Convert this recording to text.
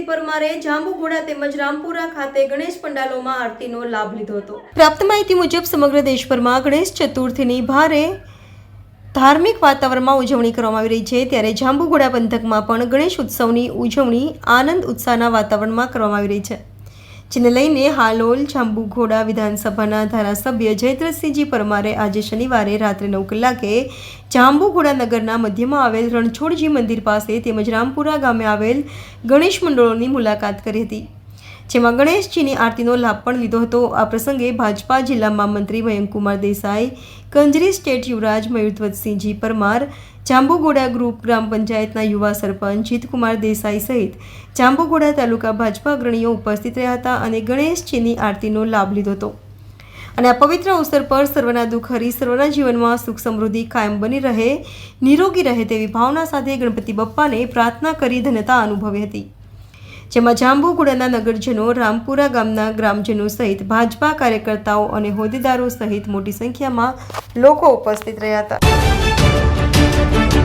શનિવારે જાંબુઘોડા તેમજ રામપુરા ખાતે ગણેશ પંડાલોમાં આરતીનો લાભ લીધો હતો. પ્રાપ્ત માહિતી મુજબ સમગ્ર દેશભરમાં ગણેશ ચતુર્થીની ભારે ધાર્મિક વાતાવરણમાં ઉજવણી કરવામાં આવી રહી છે. ત્યારે જાંબુઘોડા પંથકમાં પણ ગણેશ ઉત્સવની ઉજવણી આનંદ ઉત્સાહના વાતાવરણમાં કરવામાં આવી રહી છે. જેને લઈને હાલોલ, જાંબુઘોડા વિધાનસભાના ધારાસભ્ય જયદ્રસિંહજી પરમારે આજે શનિવારે રાત્રે નવ કલાકે જાંબુઘોડા નગરના મધ્યમાં આવેલ રણછોડજી મંદિર પાસે તેમજ રામપુરા ગામે આવેલ ગણેશ મંડળોની મુલાકાત કરી હતી. જેમાં ગણેશજીની આરતીનો લાભ પણ લીધો હતો. આ પ્રસંગે ભાજપા જિલ્લા મહામંત્રી મયંકુમાર દેસાઈ, કંજરી સ્ટેટ યુવરાજ મયુરધ્વજસિંહજી પરમાર, જાંબુગોડા ગ્રુપ ગ્રામ પંચાયતના યુવા સરપંચ જીતકુમાર દેસાઈ સહિત જાંબુગોડા તાલુકા ભાજપા અગ્રણીઓ ઉપસ્થિત રહ્યા હતા અને ગણેશજીની આરતીનો લાભ લીધો હતો. અને આ પવિત્ર અવસર પર સર્વના દુઃખ હરી સર્વના જીવનમાં સુખ સમૃદ્ધિ કાયમ બની રહે, નિરોગી રહે તેવી ભાવના સાથે ગણપતિ બપ્પાને પ્રાર્થના કરી ધન્યતા અનુભવી હતી. જેમાં જાંબુગુડાના નગરજનો, રામપુરા ગામના ગ્રામજનો સહિત ભાજપા કાર્યકર્તાઓ અને હોદ્દેદારો સહિત મોટી સંખ્યામાં લોકો ઉપસ્થિત રહ્યા હતા.